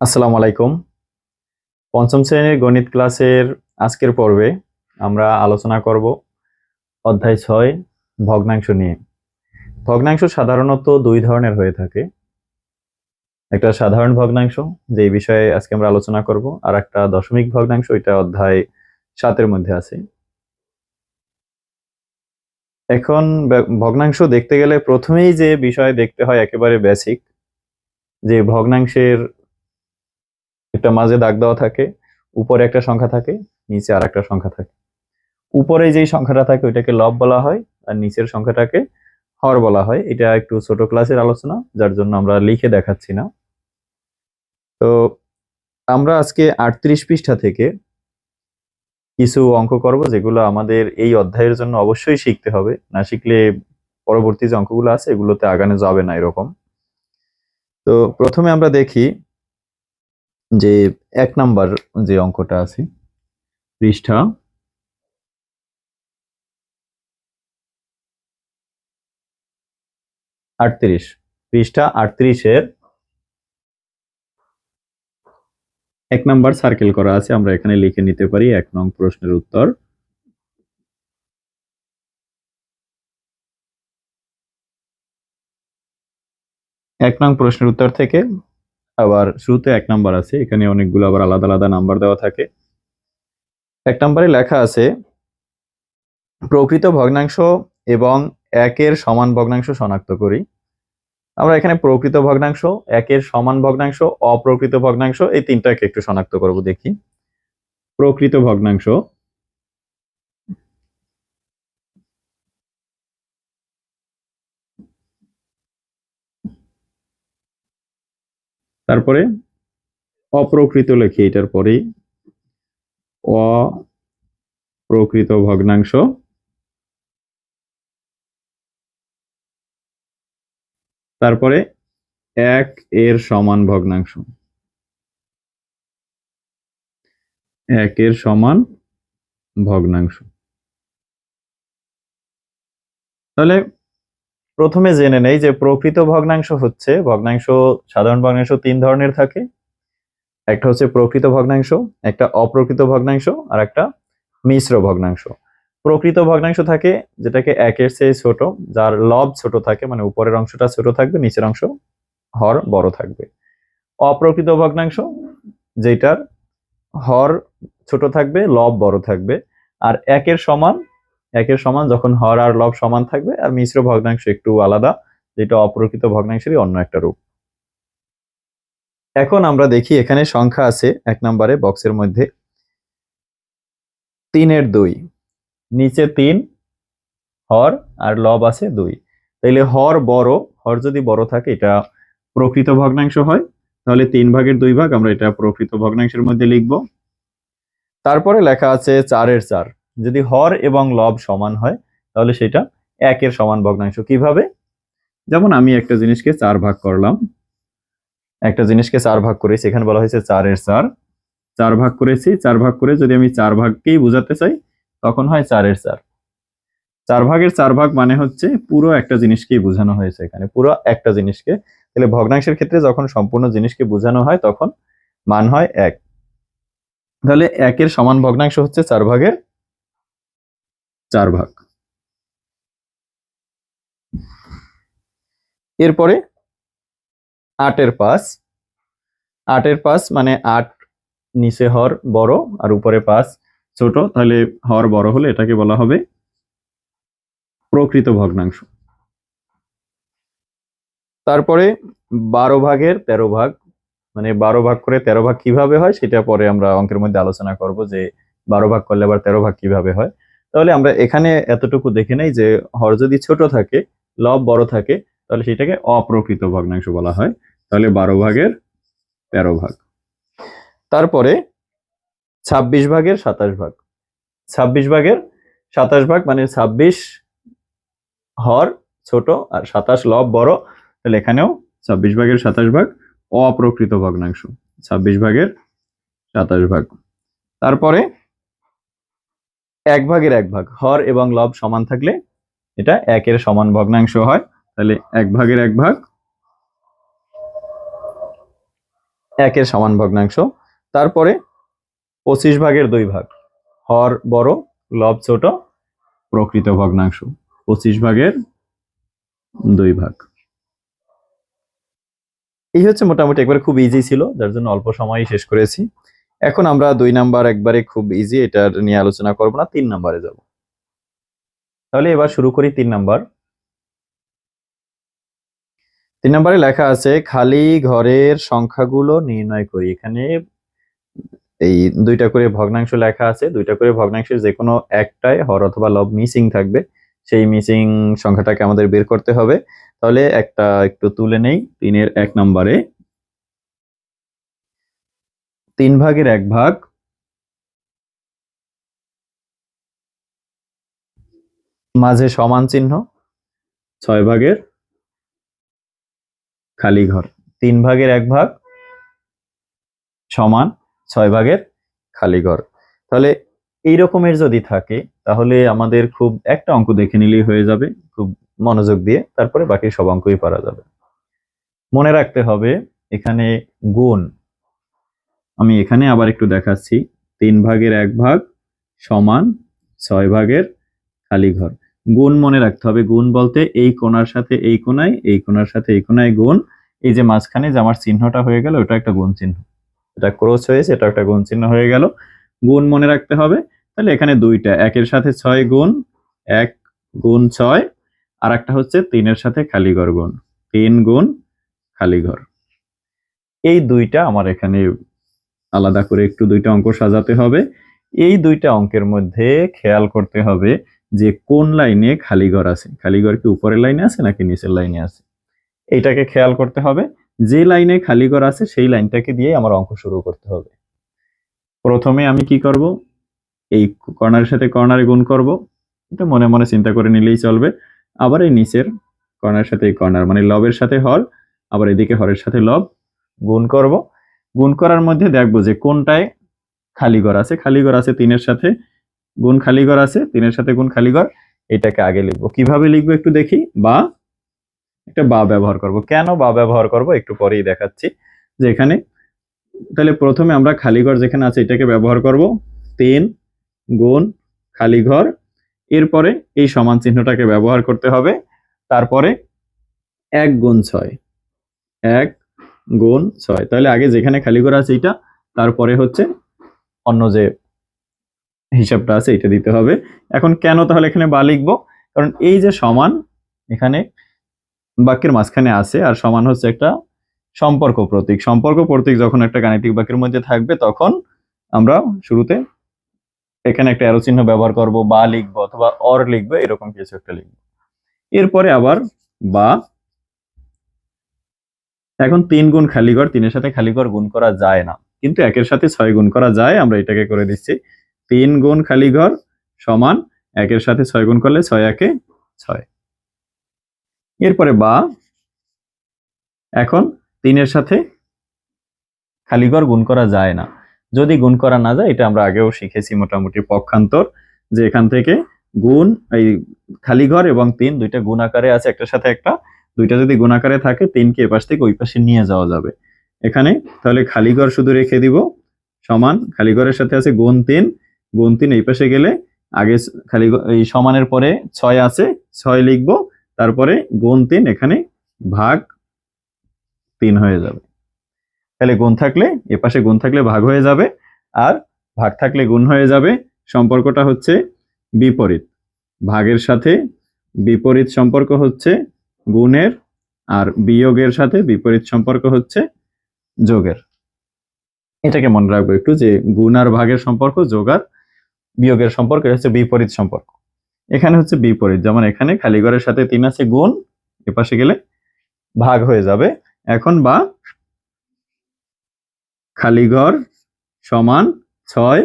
আসসালামু আলাইকুম। পঞ্চম শ্রেণির গণিত ক্লাসের আজকের পর্বে আমরা আলোচনা করব অধ্যায় ছয়, ভগ্নাংশ নিয়ে। ভগ্নাংশ সাধারণত দুই ধরনের হয়ে থাকে। একটা সাধারণ ভগ্নাংশ যে বিষয়ে আজকে আমরা আলোচনা করব, আর একটা দশমিক ভগ্নাংশ এটা অধ্যায় সাতের মধ্যে আছে। এখন ভগ্নাংশ দেখতে গেলে প্রথমেই যে বিষয় দেখতে হয় একেবারে বেসিক যে ভগ্নাংশের একটা মাঝে দাগ দেওয়া থাকে, উপরে একটা সংখ্যা থাকে, নিচে আর একটা সংখ্যা থাকে। উপরে যেই সংখ্যাটা থাকে ওইটাকে লব বলা হয় আর নিচের সংখ্যাটাকে হর বলা হয়। এটা একটু ছোট ক্লাসের আলোচনা, যার জন্য আমরা লিখে দেখাচ্ছি না। তো আমরা আজকে আটত্রিশ পৃষ্ঠা থেকে কিছু অঙ্ক করব, যেগুলো আমাদের এই অধ্যায়ের জন্য অবশ্যই শিখতে হবে। না শিখলে পরবর্তী যে অঙ্কগুলো আছে, এগুলোতে আগানো যাবে না এরকম। তো প্রথমে আমরা দেখি যে এক নাম্বার যে অঙ্কটা আছে, পৃষ্ঠা আটত্রিশ, পৃষ্ঠা আটত্রিশের এক নাম্বার সার্কেল করা আছে, আমরা এখানে লিখে নিতে পারি এক নং প্রশ্নের উত্তর। এক নং প্রশ্নের উত্তর থেকে আবার শুরুতে এক নাম্বার আছে, এখানে অনেকগুলো আবার আলাদা আলাদা নাম্বার দেওয়া থাকে। এক নাম্বারে লেখা আছে, প্রকৃত ভগ্নাংশ এবং একের সমান ভগ্নাংশ শনাক্ত করি। আমরা এখানে প্রকৃত ভগ্নাংশ, একের সমান ভগ্নাংশ, অপ্রকৃত ভগ্নাংশ, এই তিনটাকে একটু শনাক্ত করব দেখি। প্রকৃত ভগ্নাংশ তারপরে অপ্রকৃত লেখি, এটার পরেই অপ্রকৃত ভগ্নাংশ। তারপরে এক এর সমান ভগ্নাংশ। এক এর সমান ভগ্নাংশ। তাহলে প্রথমে জেনে নেই যে প্রকৃত ভগ্নাংশ হচ্ছে, ভগ্নাংশ, সাধারণ ভগ্নাংশ তিন ধরনের থাকে। একটা হচ্ছে প্রকৃত ভগ্নাংশ, একটা অপ্রকৃত ভগ্নাংশ, আর একটা মিশ্র ভগ্নাংশ। প্রকৃত ভগ্নাংশ থাকে যেটাকে একের চেয়ে ছোট, যার লব ছোট থাকে মানে উপরের অংশটা ছোট থাকবে, নিচের অংশ হর বড় থাকবে। অপ্রকৃত ভগ্নাংশ, যেটার হর ছোট থাকবে, লব বড় থাকবে, আর একের সমান একের সমান, যখন হর আর লব সমান থাকবে, আর মিশ্র ভগ্নাংশ একটু আলাদা, যেটা অপ্রকৃত ভগ্নাংশেরই অন্য একটা রূপ। এখন আমরা দেখি এখানে সংখ্যা আছে এক নম্বরে বক্সের মধ্যে। তিনের দুই, নিচে তিন, হর আর লব আছে দুই। তাইলে হর বড়, হর যদি বড় থাকে, এটা প্রকৃত ভগ্নাংশ হয়। তাহলে তিন ভাগের দুই ভাগ আমরা এটা প্রকৃত ভগ্নাংশের মধ্যে লিখব। তারপরে লেখা আছে চারের চার। যদি হর এবং লব সমান হয়, তাহলে সেটা একের সমান ভগ্নাংশ। কীভাবে? যেমন আমি একটা জিনিসকে চার ভাগ করলাম। একটা জিনিসকে চার ভাগ করেছি, এখানে বলা হয়েছে চারের চার। চার ভাগ করেছি, চার ভাগ করে যদি আমি চার ভাগকেই বোঝাতে চাই, তখন হয় চারের চার। চার ভাগের চার ভাগ মানে হচ্ছে পুরো একটা জিনিসকেই বোঝানো হয়েছে এখানে, পুরো একটা জিনিসকে। তাহলে ভগ্নাংশের ক্ষেত্রে যখন সম্পূর্ণ জিনিসকে বোঝানো হয়, তখন মান হয় এক। তাহলে একের সমান ভগ্নাংশ হচ্ছে চার ভাগের চার ভাগ। এরপরে আটের পাঁচ। আটের পাঁচ মানে আট নিচে হর বড় আর উপরে পাঁচ ছোট। তাহলে হর বড় হলে এটাকে বলা হবে প্রকৃত ভগ্নাংশ। তারপরে বারো ভাগের তেরো ভাগ মানে বারো ভাগ করে তেরো ভাগ কীভাবে হয় সেটা পরে আমরা অঙ্কের মধ্যে আলোচনা করব যে বারো ভাগ করলে আবার তেরো ভাগ কীভাবে হয়। তাহলে আমরা এখানে এতটুকু দেখে নেই যে হর যদি ছোট থাকে, লব বড় থাকে, তাহলে সেটাকে অপ্রকৃত ভগ্নাংশ বলা হয়। তাহলে বারো ভাগের তেরো ভাগ। তারপরে ছাব্বিশ ভাগের সাতাশ ভাগ। ছাব্বিশ ভাগের সাতাশ ভাগ মানে ছাব্বিশ হর ছোট আর সাতাশ লব বড়। তাহলে এখানেও ছাব্বিশ ভাগের সাতাশ ভাগ অপ্রকৃত ভগ্নাংশ। ছাব্বিশ ভাগের সাতাশ ভাগ। তারপরে এক ভাগের এক ভাগ। হর এবং লব সমান থাকলে এটা একের সমান ভগ্নাংশ হয়। তাহলে এক ভাগের এক ভাগ একের সমান ভগ্নাংশ। তারপরে পঁচিশ ভাগের দুই ভাগ। হর বড়, লব ছোট, প্রকৃত ভগ্নাংশ। পঁচিশ ভাগের দুই ভাগ। এই হচ্ছে মোটামুটি, একবার খুব ইজি ছিল, যার জন্য অল্প সময়ই শেষ করেছি। এখন আমরা দুই নাম্বার একবারে খুব ইজি এটার নিয়ে আলোচনা করব না, তিন নাম্বারে যাব। তাহলে এবার শুরু করি তিন নাম্বার। তিন নম্বরে লেখা আছে, খালি ঘরের সংখ্যাগুলো নির্ণয় করি। এখানে এই দুইটা করে ভগ্নাংশ লেখা আছে, দুইটা করে ভগ্নাংশের যে কোনো একটাই হর অথবা লব মিসিং থাকবে। সেই মিসিং সংখ্যাটাকে আমাদের বের করতে হবে। তাহলে একটা একটু তুলে নেই, তিনের এক নম্বরে। তিন ভাগের এক ভাগ। মাঝে সমান চিহ্ন, ছয় ভাগের খালি ঘর। তিন ভাগের এক ভাগ সমান ছয় ভাগের খালি ঘর। তাহলে এই রকমের যদি থাকে, তাহলে আমাদের খুব একটা অঙ্ক দেখে নিলেই হয়ে যাবে, খুব মনোযোগ দিয়ে। তারপরে বাকি সব অঙ্কই পারা যাবে। মনে রাখতে হবে, এখানে গুণ আমি এখানে আবার একটু দেখাচ্ছি। তিন ভাগের এক ভাগ সমান ছয় ভাগের খালি ঘর। গুণ মনে রাখতে হবে। গুণ বলতে এই কোণার সাথে এই কোণায়, এই কোণার সাথে এই কোণায় গুণ। এই যে মাঝখানে যে আমার চিহ্নটা হয়ে গেল, ওটা একটা গুণ চিহ্ন। এটা ক্রস হয়েছে, এটা একটা গুণ চিহ্ন হয়ে গেল। গুণ মনে রাখতে হবে। তাহলে এখানে দুইটা, একের সাথে ছয় গুণ, এক গুণ ছয় আর একটা হচ্ছে তিনের সাথে খালি ঘর গুণ। তিন গুণ খালি ঘর। এই দুইটা আমার এখানে আলাদা করে একটু দুইটা অঙ্ক সাজাতে হবে। এই দুইটা অঙ্কের মধ্যে খেয়াল করতে হবে যে কোন লাইনে খালি ঘর আছে। খালিঘর কি উপরের লাইনে আছে নাকি নিচের লাইনে আছে? এইটাকে খেয়াল করতে হবে। যে লাইনে খালি ঘর আছে সেই লাইনটাকে দিয়ে আমার অঙ্ক শুরু করতে হবে। প্রথমে আমি কি করব? এই কর্নারের সাথে কর্নারে গুণ করব। এটা মনে মনে চিন্তা করে নিলেই চলবে। আবার এই নিচের কর্নারের সাথে এই কর্নার মানে লবের সাথে হর আবার এদিকে হরের সাথে লব গুণ করব। গুণ করার মধ্যে দেখব যে কোনটায় খালি আছে খালি আছে তিনের সাথে গুণ খালি আছে, তিনের সাথে গুণ খালি ঘর, এটাকে আগে লিখব। কীভাবে লিখব একটু দেখি? বা, একটা বা ব্যবহার করব। কেন বা ব্যবহার করব? একটু পরেই দেখাচ্ছি। যে এখানে, তাহলে প্রথমে আমরা খালি ঘর যেখানে আছে এটাকে ব্যবহার করব। তিন গুণ খালি ঘর। এরপরে এই সমান চিহ্নটাকে ব্যবহার করতে হবে। তারপরে এক গুণ ছয়। এক গুণ ছয়। তাহলে আগে যেখানে খালি করা আছে এটা তারপরে হচ্ছে অন্য যে হিসাবটা আছে এটা দিতে হবে। এখন কেন তাহলে এখানে বা লিখব? কারণ এই যে সমান এখানে বাক্যের মাঝখানে আছে, আর সমান হচ্ছে একটা সম্পর্ক প্রতীক। সম্পর্ক প্রতীক যখন একটা গাণিতিক বাক্যের মধ্যে থাকবে, তখন আমরা শুরুতে এখানে একটা অ্যারো চিহ্ন ব্যবহার করব, বা লিখব অথবা অর লিখব, এরকম কিছু একটা লিখব। এরপরে আবার বা এখন তিন গুণ খালি ঘর, তিনের সাথে খালি ঘর গুণ করা যায় না। কিন্তু একের সাথে ছয় গুণ করা যায়, আমরা এটাকে করে দিচ্ছি। তিন গুণ খালি ঘর সমান একের সাথে ছয় গুণ করলে ছয় একে ছয়। এরপরে বা, এখন তিনের সাথে খালি ঘর গুণ করা যায় না। যদি গুণ করা না যায়, এটা আমরা আগেও শিখেছি মোটামুটি পক্ষান্তর, যে এখান থেকে গুণ, এই খালি ঘর এবং তিন দুইটা গুণ আকারে আছে, একটার সাথে একটা দুইটা যদি গুণ আকারে থাকে, তিনকে এপাশ থেকে ওই পাশে নিয়ে যাওয়া যাবে। এখানে তাহলে খালি ঘর শুধু রেখে দিব, সমান খালি ঘরের সাথে আছে গুণ তিন। গুণ তিন এই পাশে গেলে আগে খালি এই সমানের পরে ছয় আছে, ছয় লিখব, তারপরে গুণ তিন, এখানে ভাগ তিন হয়ে যাবে। তাহলে গুণ থাকলে, এপাশে গুণ থাকলে ভাগ হয়ে যাবে, আর ভাগ থাকলে গুণ হয়ে যাবে, সম্পর্কটা হচ্ছে বিপরীত। ভাগের সাথে বিপরীত সম্পর্ক হচ্ছে গুণের আর বিয়োগের সাথে বিপরীত সম্পর্ক হচ্ছে যোগের। এটাকে মনে রাখব একটু যে গুণ আর ভাগের সম্পর্ক, যোগ আর বিয়োগের সম্পর্ক, এটা হচ্ছে বিপরীত সম্পর্ক। এখানে হচ্ছে বিপরীত, যেমন এখানে খালি ঘরের সাথে তিন আছে গুণ, এপাশে গেলে ভাগ হয়ে যাবে। এখন বা খালি ঘর সমান ছয়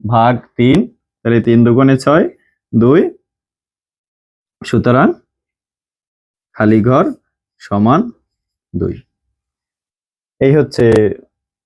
ভাগ তিন, তাহলে তিন দুগুণে ছয়, দুই, সুতরাং খালি ঘর সমান দুই। এই হচ্ছে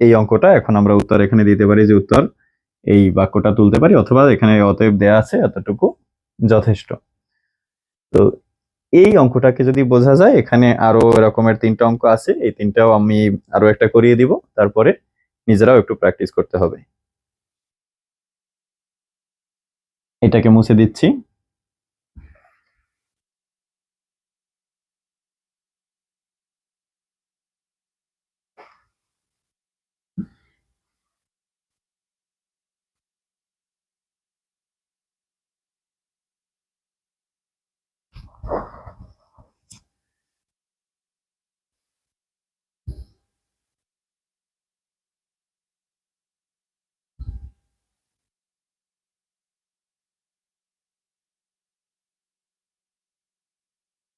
এই অঙ্কটা। এখন আমরা উত্তর এখানে দিতে পারি যে উত্তর এই বাক্যটা তুলতে পারি অথবা এখানে অতএব দেয়া আছে এতটুকু যথেষ্ট। তো এই অঙ্কটাকে যদি বোঝা যায়, এখানে আরও এরকমের তিনটা অঙ্ক আছে। এই তিনটাও আমি আরও একটা করিয়ে দিব, তারপরে নিজেরাও একটু প্র্যাকটিস করতে হবে। এটাকে মুছে দিচ্ছি।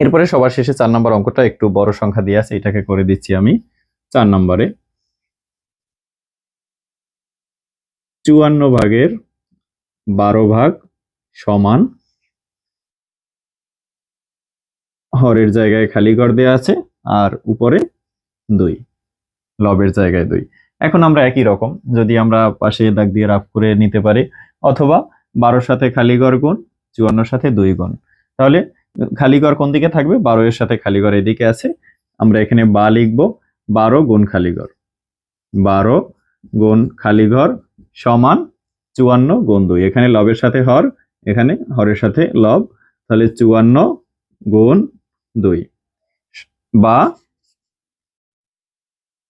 এরপরে সবার শেষে চার নম্বর অঙ্কটা একটু বড় সংখ্যা দিয়ে আছে, এটাকে করে দিচ্ছি আমি চার নম্বরে। চুয়ান্ন ভাগের বারো ভাগ সমান হরের জায়গায় খালি ঘর দেওয়া আছে আর উপরে দুই, লবের জায়গায় দুই। এখন আমরা একই রকম, যদি আমরা পাশে দাগ দিয়ে রাফ করে নিতে পারি, অথবা বারোর সাথে খালি ঘর গুণ, চুয়ান্নর সাথে দুই গুণ। তাহলে খালি ঘর কোন দিকে থাকবে? বারো এর সাথে খালি ঘর এদিকে আছে। আমরা এখানে বা লিখব বারো গুণ খালি ঘর বারো গুণ খালি ঘর সমান চুয়ান্ন গুণ দুই। এখানে লবের সাথে হর, এখানে হরের সাথে লব, তাহলে চুয়ান্ন গুণ দুই। বা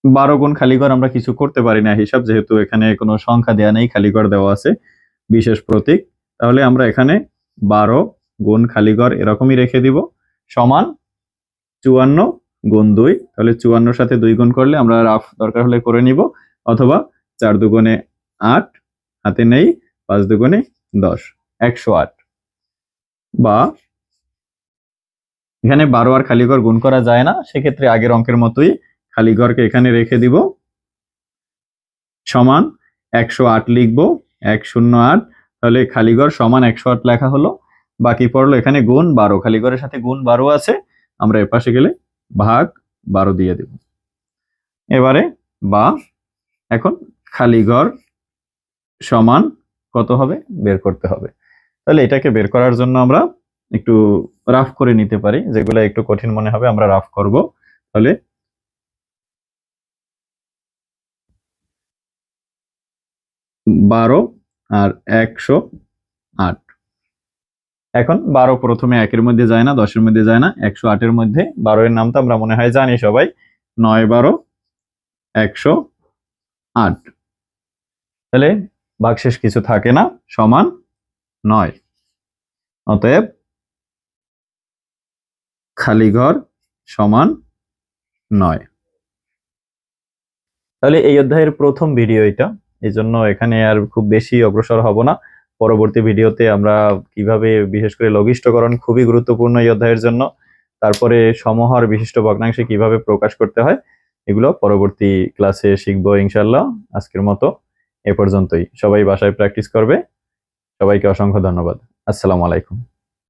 বারো গুণ খালিঘর আমরা কিছু করতে পারি না, হিসাব যেহেতু এখানে কোনো সংখ্যা দেওয়া নেই খালিঘর দেওয়া আছে, বিশেষ প্রতীক। তাহলে আমরা এখানে বারো গুণ খালিঘর এরকমই রেখে দিব। সমান চুয়ান্ন গুণ দুই। তাহলে চুয়ান্নর সাথে দুই গুণ করলে আমরা রাফ দরকার হলে করে নিব। অথবা চার দুগুণে আট, হাতে নেই, পাঁচ দুগুণে দশ, একশো আট। বা এখানে বারো আর খালিঘর গুণ করা যায় না। সেক্ষেত্রে আগের অঙ্কের মতোই খালি ঘরকে এখানে রেখে দিব। সমান একশো আট লিখব, এক শূন্য আট। তাহলে খালি ঘর সমান একশো আট লেখা হলো। বাকি পড়ল এখানে গুণ বারো, খালি ঘরের সাথে গুণ বারো আছে, আমরা এপাশে গেলে ভাগ বারো দিয়ে দেব। এবারে বা, এখন খালি ঘর সমান কত হবে? বের করতে হবে। তাহলে এটাকে বের করার জন্য আমরা একটু রাফ করে নিতে পারি, যেগুলো একটু কঠিন মনে হবে, আমরা রাফ করব। তাহলে বারো আর একশো আট। এখন বারো প্রথমে একের মধ্যে যায় না, দশের মধ্যে যায় না, একশো আটের মধ্যে। বারো এর নাম তো আমরা মনে হয় জানি সবাই। নয় বারো, একশো আট। তাহলে ভাগশেষ কিছু থাকে না, সমান নয়। অতএব খালি ঘর সমান নয়। তাহলে এই অধ্যায়ের প্রথম ভিডিও এটা। এই জন্য এখানে আর খুব বেশি অগ্রসর হব না। পরবর্তী ভিডিওতে আমরা কীভাবে বিশেষ করে লঘিষ্ঠকরণ খুবই গুরুত্বপূর্ণ এই অধ্যায়ের জন্য, তারপরে সমহার বিশিষ্ট ভগ্নাংশে কীভাবে প্রকাশ করতে হয়, এগুলো পরবর্তী ক্লাসে শিখব ইনশাল্লাহ আজকের মতো এ পর্যন্তই। সবাই বাসায় প্র্যাকটিস করবে। সবাইকে অসংখ্য ধন্যবাদ। আসসালামু আলাইকুম।